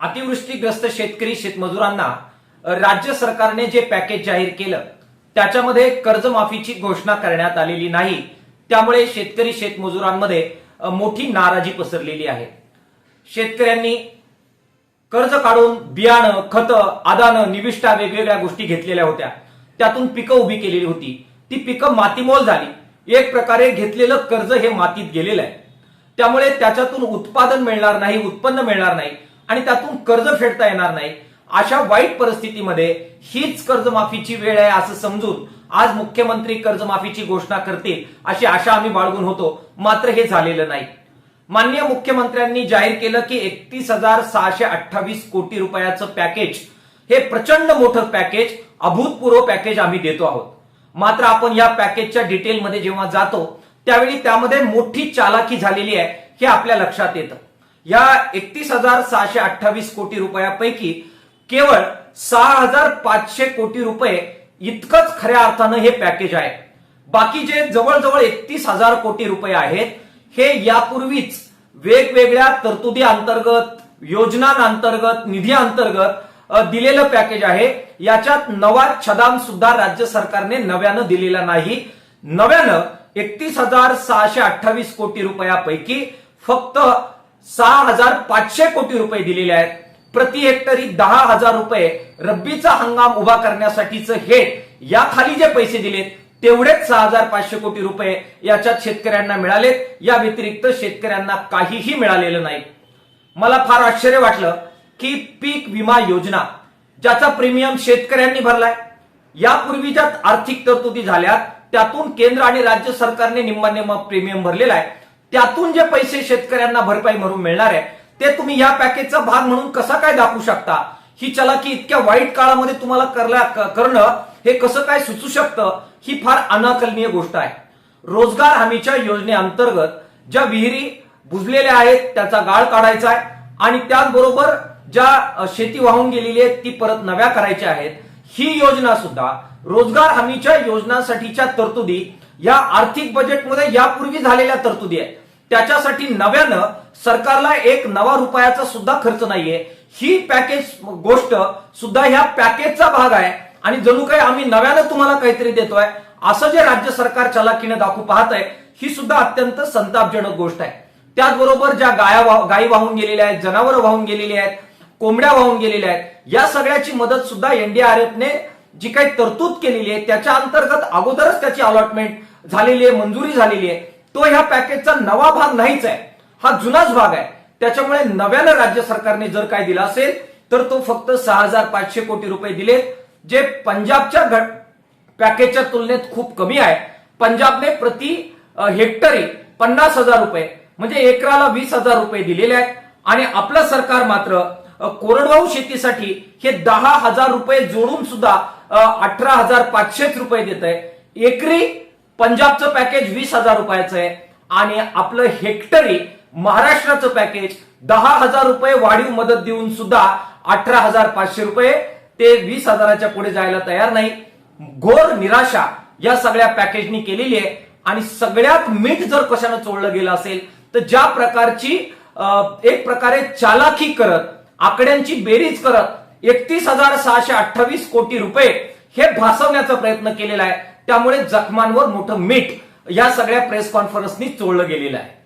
अतिवृष्टीग्रस्त शेतकरी शेतमजुरांना राज्य सरकारने जे पॅकेज जाहीर केलं त्याच्यामध्ये कर्जमाफीची घोषणा करण्यात आलेली नाही. त्यामुळे शेतकरी शेतमजुरांमध्ये मोठी नाराजी पसरलेली आहे. शेतकऱ्यांनी कर्ज काढून बियाणं खतं आदानं निविष्ठा वेगवेगळ्या गोष्टी घेतलेल्या होत्या. त्यातून पिकं उभी केलेली होती. ती पिकं मातीमोल झाली. एक प्रकारे घेतलेलं कर्ज हे मातीत गेलेलं आहे. त्यामुळे त्याच्यातून उत्पादन मिळणार नाही उत्पन्न मिळणार नाही. आणि त्यातून कर्ज फेडता येणार नाही. अशा वाईट परिस्थितीमध्ये हीच कर्जमाफीची वेळ आहे असं समजून आज मुख्यमंत्री कर्जमाफीची घोषणा करतील अशी आशा आम्ही बाळगून होतो. मात्र हे झालेलं नाही. माननीय मुख्यमंत्र्यांनी जाहीर केलं की एकतीस हजार सहाशे अठ्ठावीस कोटी रुपयाचं पॅकेज हे प्रचंड मोठं पॅकेज अभूतपूर्व पॅकेज आम्ही देतो आहोत. मात्र आपण या पॅकेजच्या डिटेलमध्ये जेव्हा जातो त्यावेळी त्यामध्ये मोठी चालाकी झालेली आहे हे आपल्या लक्षात येतं. या एकतीस हजार सहाशे अठ्ठावीस कोटी रुपयापैकी केवळ सहा हजार पाचशे कोटी रुपये इतकंच खऱ्या अर्थानं हे पॅकेज आहे. बाकी जे जवळजवळ एकतीस हजार कोटी रुपये आहेत हे यापूर्वीच वेगवेगळ्या तरतुदी अंतर्गत योजनांअंतर्गत निधी अंतर्गत दिलेलं पॅकेज आहे. याच्यात नवा छदाम सुद्धा राज्य सरकारने नव्यानं दिलेला नाही. नव्यानं एकतीस हजार सहाशे अठ्ठावीस कोटी रुपयापैकी फक्त सहा हजार पाचशे कोटी रुपये दिलेले आहेत. प्रति हेक्टरी दहा हजार रुपये रब्बीचा हंगाम उभा करण्यासाठीचं हे. या खाली जे पैसे दिलेत तेवढेच सहा हजार पाचशे कोटी रुपये याच्यात शेतकऱ्यांना मिळालेत. या व्यतिरिक्त शेतकऱ्यांना काहीही मिळालेलं नाही. मला फार आश्चर्य वाटलं की पीक विमा योजना ज्याचा प्रीमियम शेतकऱ्यांनी भरलाय यापूर्वी ज्या आर्थिक तरतुदी झाल्या त्यातून केंद्र आणि राज्य सरकारने निम्मा निम्मा प्रीमियम भरलेला आहे. त्यातून जे पैसे शेतकऱ्यांना भरपाई म्हणून मिळणार आहे ते तुम्ही या पॅकेजचा भाग म्हणून कसा काय दाखवू शकता? ही चलाकी इतक्या वाईट काळामध्ये तुम्हाला करणं हे कसं काय सुचू शकतं? ही फार अनाकलनीय गोष्ट आहे. रोजगार हमीच्या योजनेअंतर्गत ज्या विहिरी बुजलेल्या आहेत त्याचा गाळ काढायचा आहे आणि त्याचबरोबर ज्या शेती वाहून गेलेली आहे ती परत नव्या करायच्या आहेत. ही योजना सुद्धा रोजगार हमीच्या योजनांसाठीच्या तरतुदी या आर्थिक बजेटमध्ये यापूर्वी झालेल्या तरतुदी आहेत. त्याच्यासाठी नव्यानं सरकारला एक नवा रुपयाचा सुद्धा खर्च नाहीये. ही पॅकेज गोष्ट सुद्धा ह्या पॅकेजचा भाग आहे. आणि जणू काही आम्ही नव्यानं तुम्हाला काहीतरी देतोय असं जे राज्य सरकार चलाकीने दाखवू पाहत आहे ही सुद्धा अत्यंत संतापजनक गोष्ट आहे. त्याचबरोबर ज्या गाया गायी वाहून गेलेल्या आहेत जनावरं वाहून गेलेली आहेत कोंबड्या वाहून गेलेल्या आहेत या सगळ्याची मदत सुद्धा एनडीआरएफने जी काही तरतूद केलेली आहे त्याच्या अंतर्गत अगोदरच त्याची अलॉटमेंट झालेली आहे मंजुरी झालेली आहे. तो ह्या पॅकेजचा नवा भाग नाहीच आहे. हा जुनाच भाग आहे. त्याच्यामुळे नव्यानं राज्य सरकारने जर काय दिला असेल तर तो फक्त सहा हजार पाचशे कोटी रुपये दिले जे पंजाबच्या घट- पॅकेजच्या तुलनेत खूप कमी आहे. पंजाबने प्रति हेक्टरी पन्नास हजार रुपये म्हणजे एकराला वीस हजार रुपये दिलेले आहेत. आणि आपलं सरकार मात्र कोरडवाहू शेतीसाठी हे दहा हजार रुपये जोडून सुद्धा अठरा हजार पाचशेच रुपये देत आहे एकरी पंजाबचं पॅकेज वीस हजार रुपयाचं आहे. आणि आपलं हेक्टरी महाराष्ट्राचं पॅकेज दहा हजार रुपये वाढीव मदत देऊन सुद्धा अठरा हजार पाचशे रुपये. ते वीस हजाराच्या पुढे जायला तयार नाही. घोर निराशा या सगळ्या पॅकेजनी केलेली आहे. आणि सगळ्यात मीठ जर कशानं चोळलं गेलं असेल तर ज्या प्रकारची एक प्रकारे चालाकी करत आकड्यांची बेरीज करत एकतीस हजार सहाशे अठ्ठावीस कोटी रुपये हे भासवण्याचा प्रयत्न केलेला आहे. त्यामुळे जखमांवर मोठं मीठ या सगळ्या प्रेस कॉन्फरन्सनी चोळलं गेलेलं आहे.